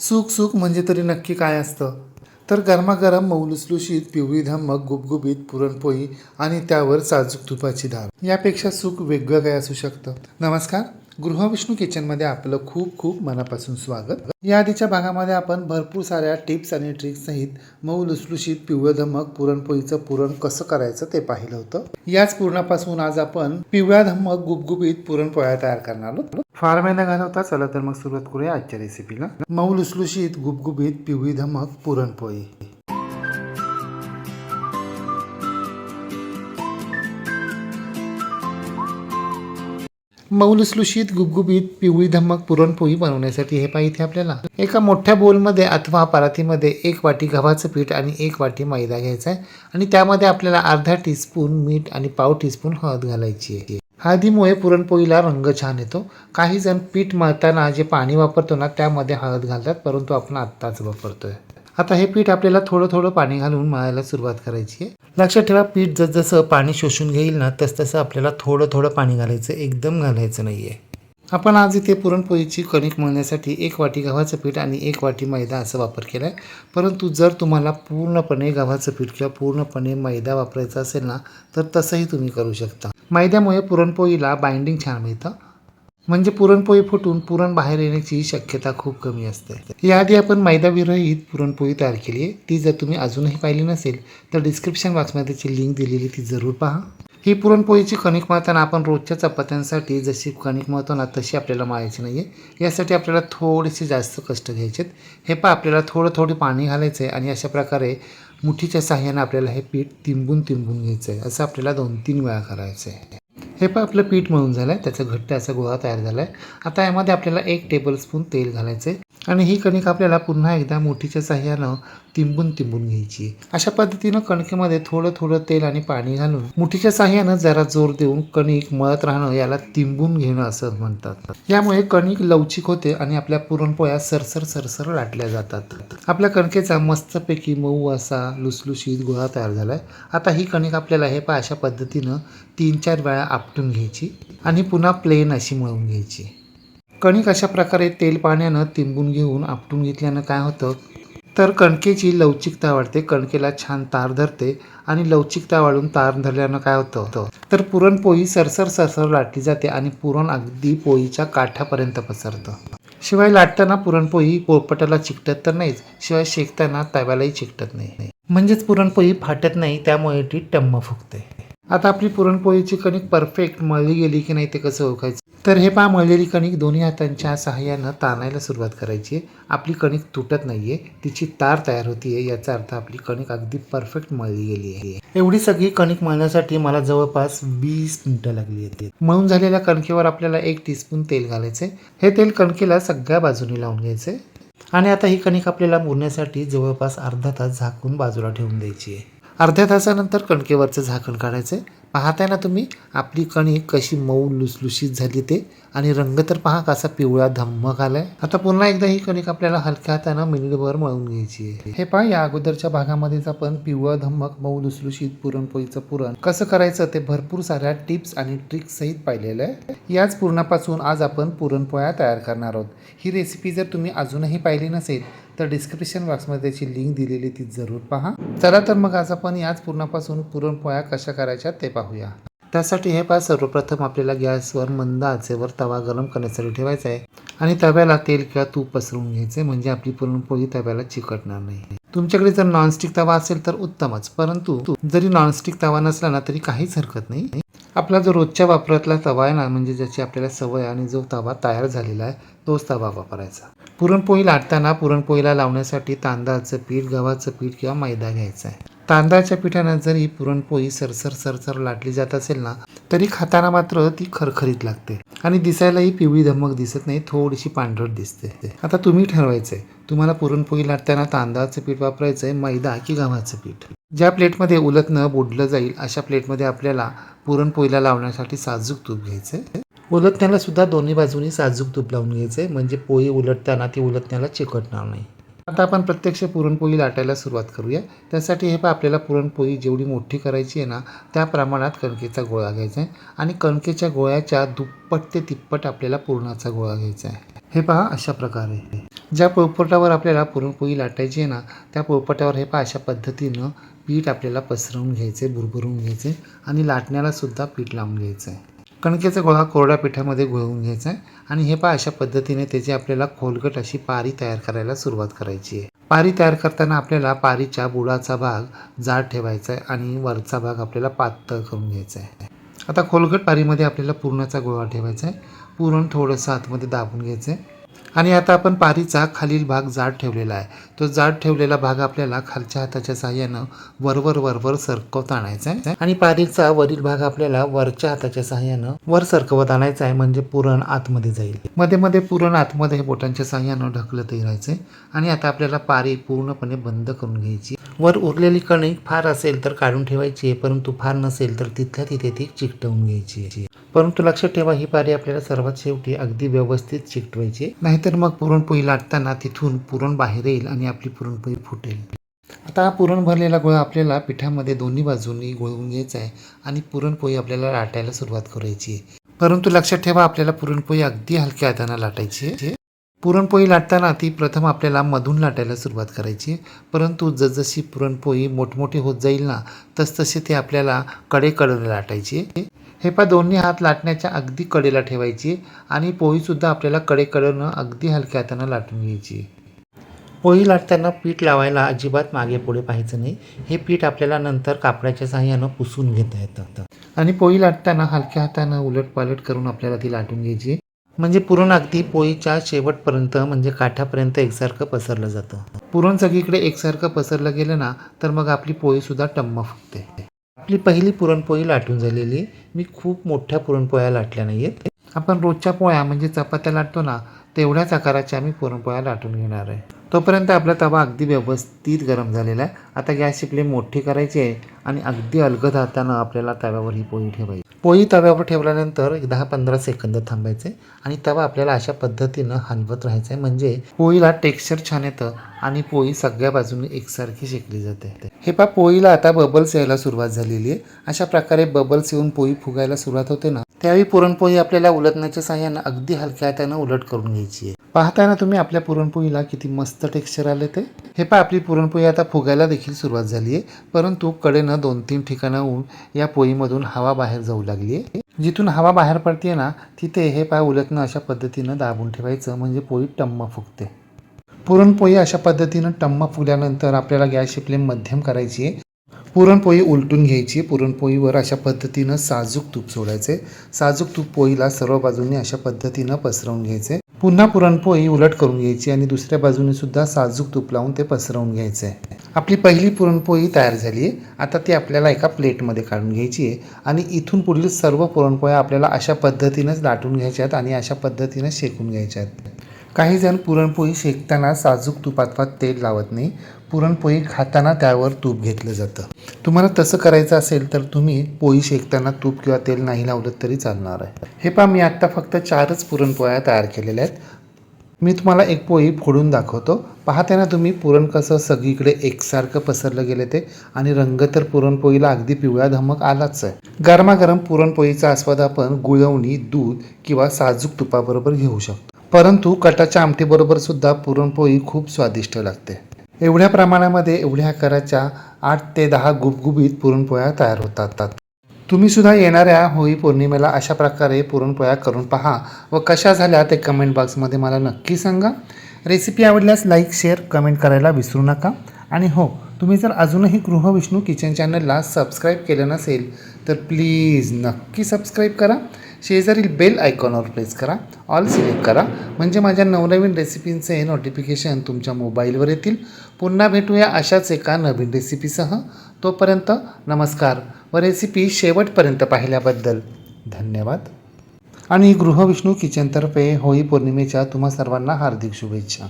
सुख सुख म्हणजे तरी नक्की काय असतं? तर गरमागरम मौलुसलुशीत पिवळी धमक गुबगुबीत पुरणपोळी आणि त्यावर साजूक तुपाची धार यापेक्षा सुख वेगळं काय असू शकतं? नमस्कार. गृहविष्णू किचनमध्ये आपलं खूप खूप मनापासून स्वागत. या आधीच्या भागामध्ये आपण भरपूर साऱ्या टिप्स आणि ट्रिक्स सहित मऊ लुसलुशीत पिवळं धमक पुरणपोळीचं पुरण कसं करायचं ते पाहिलं होतं. याच पुरणापासून आज आपण पिवळ्या धमक गुबगुबीत पुरणपोळ्या तयार करणार आहोत. फार महिना घालवता चला तर मग सुरुवात करूया आजच्या रेसिपीला मऊ लुसलुशीत गुबगुबीत पिवळी धमक पुरणपोळी. मौलुसलुशीत गुबगुबीत पिवळी धमक पुरणपोळी बनवण्यासाठी हे पाहिजे आपल्याला. एका मोठ्या बोलमध्ये अथवा परातीमध्ये एक वाटी गव्हाचं पीठ आणि एक वाटी मैदा घ्यायचा आहे आणि त्यामध्ये आपल्याला अर्धा टीस्पून मीठ आणि पाव टीस्पून हळद घालायची आहे. हळदीमुळे पुरणपोळीला रंग छान येतो. काही जण पीठ मळताना जे पाणी वापरतो ना त्यामध्ये हळद घालतात परंतु आपण आत्ताच वापरतोय. आता हे पीठ आपल्याला थोडं थोडं पाणी घालून मळायला सुरुवात करायची आहे. लक्षात ठेवा पीठ जसजसं पाणी शोषून घेईल ना तसतसं आपल्याला थोडं थोडं पाणी घालायचं एकदम घालायचं नाही आहे आपण आज इथे पुरणपोळीची कणिक मळण्यासाठी एक वाटी गव्हाचं पीठ आणि एक वाटी मैदा असा वापर केला आहे परंतु जर तुम्हाला पूर्णपणे गव्हाचं पीठ किंवा पूर्णपणे मैदा वापरायचा असेल ना तर तसंही तुम्ही करू शकता. मैद्यामुळे पुरणपोळीला बाइंडिंग छान मिळतं. म्हणजे पुरणपोळी फुटून पुरण बाहेर येण्याची शक्यता खूप कमी असते. याआधी आपण मैदा विरहित पुरणपोळी तयार केली आहे. ती जर तुम्ही अजूनही पाहिली नसेल तर डिस्क्रिप्शन बॉक्समध्ये त्याची लिंक दिलेली ती जरूर पहा. ही पुरणपोळीची कणिक मळताना आपण रोजच्या चपात्यांसाठी जशी कणिक मळतो ना तशी आपल्याला मळायची नाही आहे यासाठी आपल्याला थोडेसे जास्त कष्ट घ्यायचे हे पहा आपल्याला थोडं थोडं पाणी घालायचं आहे आणि अशा प्रकारे मुठीच्या साह्यानं आपल्याला हे पीठ तिंबून तिंबून घ्यायचं आहे असं आपल्याला दोन तीन वेळा करायचं आहे हे पण आपलं पीठ मळून झालं आहे त्याचा घट्ट असा गोळा तयार झाला आहे आता यामध्ये आपल्याला एक टेबलस्पून तेल घालायचं आहे आणि ही कणिक आपल्याला पुन्हा एकदा मोठीच्या साह्यानं तिंबून तिंबून घ्यायची. अशा पद्धतीनं कणकेमध्ये थोडं थोडं तेल आणि पाणी घालून मुठीच्या साह्यानं जरा जोर देऊन कणिक मळत राहणं याला तिंबून घेणं असं म्हणतात. यामुळे कणिक लवचिक होते आणि आपल्या पुरणपोळ्या सरसर सरसर लाटल्या जातात. आपल्या कणकेचा मस्तपैकी मऊ असा लुसलुशीत गोळा तयार झाला आहे आता ही कणिक आपल्याला हे पा अशा पद्धतीनं तीन चार वेळा आपटून घ्यायची आणि पुन्हा प्लेन अशी मळून घ्यायची. कणिक अशा प्रकारे तेल पाण्यानं तिंबून घेऊन आपटून घेतल्यानं काय होतं? तर कणकेची लवचिकता वाढते कणकेला छान तार धरते आणि लवचिकता वाढून तार धरल्यानं काय होतं? तर पुरणपोळी सरसर सरसर लाटली जाते आणि पुरण अगदी पोळीच्या काठापर्यंत पसरतं. शिवाय लाटताना पुरणपोळी पोळपटाला चिकटत तर नाहीच शिवाय शेकताना तव्यालाही चिकटत नाही. म्हणजेच पुरणपोळी फाटत नाही त्यामुळे ती टम्म फुगते. आता आपली पुरणपोळीची कणिक परफेक्ट मळली गेली की नाही ते कसं ओळखायचं? तर हे पहा मळलेली कणिक दोन्ही हातांच्या सहाय्यानं ताणायला सुरुवात करायची आहे. आपली कणिक तुटत नाहीये तिची तार तयार होतीये याचा अर्थ आपली कणिक अगदी परफेक्ट मळली गेली आहे. एवढी सगळी कणिक मळण्यासाठी मला जवळपास वीस मिनिटं लागली आहेत. मळून झालेल्या कणकेवर आपल्याला एक टीस्पून तेल घालायचे हे तेल कणकेला सगळ्या बाजूनी लावून घ्यायचे आणि आता ही कणिक आपल्याला मुरण्यासाठी जवळपास अर्धा तास झाकून बाजूला ठेवून द्यायची आहे. अर्ध्या तासानंतर कणकेवरचं झाकण काढायचं पाहताय ना तुम्ही आपली कणी कशी मऊ लुसलुशीत झाली ते. आणि रंग तर पहा कसा पिवळा धम्मक आलाय. आता पुन्हा एकदा ही कणिक आपल्याला हलक्या हातानं मिनिटभर मळून घ्यायची आहे. हे पहा या अगोदरच्या भागामध्येच आपण पिवळा धम्मक मऊ लुसलुशीत पुरणपोळीचं पुरण कसं करायचं ते भरपूर साऱ्या टिप्स आणि ट्रिक्स सहित पाहिलेलं आहे. याच पुरणापासून आज आपण पुरणपोळ्या तयार करणार आहोत. ही रेसिपी जर तुम्ही अजूनही पाहिली नसेल तर डिस्क्रिप्शन बॉक्समध्ये त्याची लिंक दिलेली ती जरूर पहा. चला तर मग आज आपण याच पूर्णापासून पुरणपोळ्या कशा करायच्या ते पाहूया. त्यासाठी हे पहा सर्वप्रथम आपल्याला गॅसवर मंद आचेवर तवा गरम करण्यासाठी ठेवायचा आहे. आणि तव्याला तेल किंवा तूप पसरवून घ्यायचे म्हणजे आपली पुरणपोळी तव्याला चिकटणार नाही. तुमच्याकडे जर नॉनस्टिक तवा असेल तर उत्तमच परंतु जरी नॉनस्टिक तवा नसला ना तरी काहीच हरकत नाही. आपला जो रोजच्या वापरातला तवा आहे ना म्हणजे ज्याची आपल्याला सवय आणि जो तवा तयार झालेला आहे तोच तवा वापरायचा. पुरणपोळी लाटताना पुरणपोळीला लावण्यासाठी तांदळाचं पीठ गव्हाचं पीठ किंवा मैदा घ्यायचा आहे. तांदळाच्या पिठानं जरी पुरणपोळी सरसर सरसर लाटली जात असेल ना तरी खाताना मात्र ती खरखरीत लागते आणि दिसायलाही पिवळी धमक दिसत नाही थोडीशी पांढरट दिसते. आता तुम्ही ठरवायचंय तुम्हाला पुरणपोळी लाटताना तांदळाचं पीठ वापरायचंय मैदा की गव्हाचं पीठ? ज्या प्लेटमध्ये उलटणं बुडलं जाईल अशा प्लेटमध्ये आपल्याला पुरणपोळीला लावण्यासाठी साजूक तूप आहे उलटण्याला सुद्धा दोन्ही बाजूनी साजूक तूप लावून घ्यायचं आहे म्हणजे पोळी उलटताना ती उलटण्याला चिकटणार नाही. आता आपण प्रत्यक्ष पुरणपोळी लाटायला सुरुवात करूया. त्यासाठी हे पहा आपल्याला पुरणपोळी जेवढी मोठी करायची आहे ना त्या प्रमाणात कणकेचा गोळा घ्यायचा आहे. आणि कणकेच्या गोळ्याच्या दुप्पट ते तिप्पट आपल्याला पुरणाचा गोळा घ्यायचा आहे. हे पहा अशा प्रकारे. ज्या पोळपाटावर आपल्याला पुरणपोळी लाटायची आहे ना त्या पोळपाटावर हे पहा अशा पद्धतीनं पीठ आपल्याला पसरवून घ्यायचे भुरभुरून घ्यायचे आणि लाटण्याला सुद्धा पीठ लावून घ्यायचं. आहे कणकेचा गोळा कोरड्या पिठामध्ये घोळवून घ्यायचा आहे आणि हे पहा अशा पद्धतीने त्याची आपल्याला खोलगट अशी पारी तयार करायला सुरुवात करायची आहे. पारी तयार करताना आपल्याला पारीच्या बुडाचा भाग जाड ठेवायचा आहे आणि वरचा भाग आपल्याला पातळ करून घ्यायचा आहे. आता खोलगट पारीमध्ये आपल्याला पुरणाचा गोळा ठेवायचा आहे. पुरण थोडंसं आतमध्ये दाबून घ्यायचं आहे. आणि आता आपण पारीचा खालील भाग जाड ठेवलेला आहे. तो जाड ठेवलेला भाग आपल्याला खालच्या हाताच्या साह्यानं वरवर वरवर सरकवत आणायचा आहे. आणि पारीचा वरील भाग आपल्याला वरच्या हाताच्या साह्यानं वर सरकवत आणायचा आहे म्हणजे पुरण आतमध्ये जाईल. मध्ये मध्ये पुरण आतमध्ये बोटांच्या साह्यानं ढकलत राहायचं आहे आणि आता आपल्याला पारी पूर्णपणे बंद करून घ्यायची वर उरलेली कणिक फार असेल तर काढून ठेवायची आहे परंतु फार नसेल तर तिथल्या तिथे ती चिकटवून घ्यायची आहे. परंतु लक्षात ठेवा ही पारी आपल्याला सर्वात शेवटी अगदी व्यवस्थित चिकटवायची नाहीतर मग पुरणपोळी लाटताना तिथून पुरण बाहेर येईल आणि आपली पुरणपोळी फुटेल. आता हा पुरण भरलेला गोळा आपल्याला पिठामध्ये दोन्ही बाजूंनी गोळवून घ्यायचा आहे आणि पुरणपोळी आपल्याला लाटायला सुरुवात करायची आहे. परंतु लक्षात ठेवा आपल्याला पुरणपोळी अगदी हलक्या हाताने लाटायची आहे. पुरणपोळी लाटताना ती प्रथम आपल्याला मधून लाटायला सुरुवात करायची आहे. परंतु जसजशी पुरणपोळी मोठमोठी होत जाईल ना तसतसे ती आपल्याला कडेकडे लाटायची हे पा दोन्ही हात लाटण्याच्या अगदी कडेला ठेवायची आणि पोळीसुद्धा आपल्याला कडेकडनं अगदी हलक्या हातानं लाटून घ्यायची पोळी लाटताना पीठ लावायला अजिबात मागे पुढे पाहायचं नाही. हे पीठ आपल्याला नंतर कापडाच्या साह्यानं पुसून घेता येतं. आणि पोळी लाटताना हलक्या हातानं उलटपालट करून आपल्याला ती लाटून घ्यायची म्हणजे पुरण अगदी पोळीच्या शेवटपर्यंत म्हणजे काठापर्यंत एकसारखं पसरलं जातं. पुरण सगळीकडे एकसारखं पसरलं गेलं ना तर मग आपली पोळीसुद्धा टम्म फुगते. आपली पहिली पुरणपोळी लाटून झालेली आहे. मी खूप मोठ्या पुरणपोळ्या लाटल्या नाही आहेत आपण रोजच्या पोळ्या म्हणजे चपात्या लाटतो ना तेवढ्याच आकाराच्या आम्ही पुरणपोळ्या लाटून घेणार आहे. तोपर्यंत आपला तवा अगदी व्यवस्थित गरम झालेला आहे. आता गॅस शिकले मोठी करायची आहे आणि अगदी अलगद हातानं आपल्याला तव्यावर ही पोळी ठेवायची पोळी तव्यावर ठेवल्यानंतर एक दहा पंधरा सेकंद थांबायचे आणि तवा आपल्याला अशा पद्धतीनं हलवत राहायचं. आहे म्हणजे पोळीला टेक्स्चर छान येतं आणि पोळी सगळ्या बाजूने एकसारखी शेकली जाते. हे पा पोळीला आता बबल्स यायला सुरुवात झालेली आहे. अशा प्रकारे बबल्स येऊन पोळी फुगायला सुरुवात होते ना त्यावेळी पुरणपोळी आपल्याला उलटण्याच्या साह्यानं अगदी हलक्या हातानं उलट करून घ्यायची आहे. पाहताना तुम्ही आपल्या पुरणपोळीला किती मस्त टेक्स्चर आले ते. हे पा आपली पुरणपोळी आता फुगायला देखील सुरुवात झाली आहे. परंतु कडेनं दोन तीन ठिकाणाहून या पोळीमधून हवा बाहेर जाऊ लागली आहे. जिथून हवा बाहेर पडते ना तिथे हे पाय उलटणं अशा पद्धतीनं दाबून ठेवायचं म्हणजे पोळी टम्म फुगते. पुरणपोळी अशा पद्धतीनं टम्म फुगल्यानंतर आपल्याला गॅसची फ्लेम मध्यम करायची आहे. पुरणपोळी उलटून घ्यायची. पुरणपोळीवर अशा पद्धतीनं साजूक तूप सोडायचे. साजूक तूप पोळीला सर्व बाजूंनी अशा पद्धतीनं पसरवून घ्यायचे. पुन्हा पुरणपोळी उलट करून घ्यायची आणि दुसऱ्या बाजूने सुद्धा साजूक तूप लावून ते पसरवून घ्यायचे. आपली पहिली पुरणपोळी तयार झाली. आहे आता ती आपल्याला एका प्लेटमध्ये काढून घ्यायची आहे आणि इथून पुढील सर्व पुरणपोळ्या आपल्याला अशा पद्धतीनंच लाटून घ्यायच्या आहेत आणि अशा पद्धतीनं शेकून घ्यायच्या आहेत काही जण पुरणपोळी शेकताना साजूक तुपात तेल लावत नाही. पुरणपोळी खाताना त्यावर तूप घेतलं जातं. तुम्हाला तसं करायचं असेल तर तुम्ही पोळी शेकताना तूप किंवा तेल नाही लावलं तरी चालणार आहे. हे पहा मी आत्ता फक्त चारच पुरणपोळ्या तयार केलेल्या आहेत. मी तुम्हाला एक पोळी फोडून दाखवतो. पाहताना तुम्ही पुरण कसं सगळीकडे एकसारखं पसरलं गेले ते आणि रंग तर पुरणपोळीला अगदी पिवळा धमक आलाच आहे. गरमागरम पुरणपोळीचा आस्वाद आपण गुळवणी दूध किंवा साजूक तुपाबरोबर घेऊ शकतो. परंतु कटाच्या आमटीबरोबर सुद्धा पुरणपोळी खूप स्वादिष्ट लागते. एवढ्या प्रमाणामध्ये एवढ्या आकाराच्या आठ ते दहा गुबगुबीत पुरणपोळ्या तयार होतात. तुम्ही सुद्धा येणाऱ्या होळी पौर्णिमेला अशा प्रकारे पुरणपोळ्या करून पहा व कशा झाल्या ते कमेंट बॉक्समध्ये मला नक्की सांगा. रेसिपी आवडल्यास लाईक शेअर कमेंट करायला विसरू नका. आणि हो तुम्ही जर अजूनही गृहविष्णू किचन चॅनलला सबस्क्राईब केलं नसेल तर प्लीज नक्की सबस्क्राईब करा. शेजारील बेल आयकॉनवर प्रेस करा. ऑल सिलेक्ट करा. म्हणजे माझ्या नवनवीन रेसिपींचे नोटिफिकेशन तुमच्या मोबाईलवर येतील. पुन्हा भेटूया अशाच एका नवीन रेसिपीसह तोपर्यंत नमस्कार. व रेसिपी शेवटपर्यंत पाहिल्याबद्दल धन्यवाद. आणि गृहविष्णू किचनतर्फे होळी पौर्णिमेच्या तुम्हा सर्वांना हार्दिक शुभेच्छा.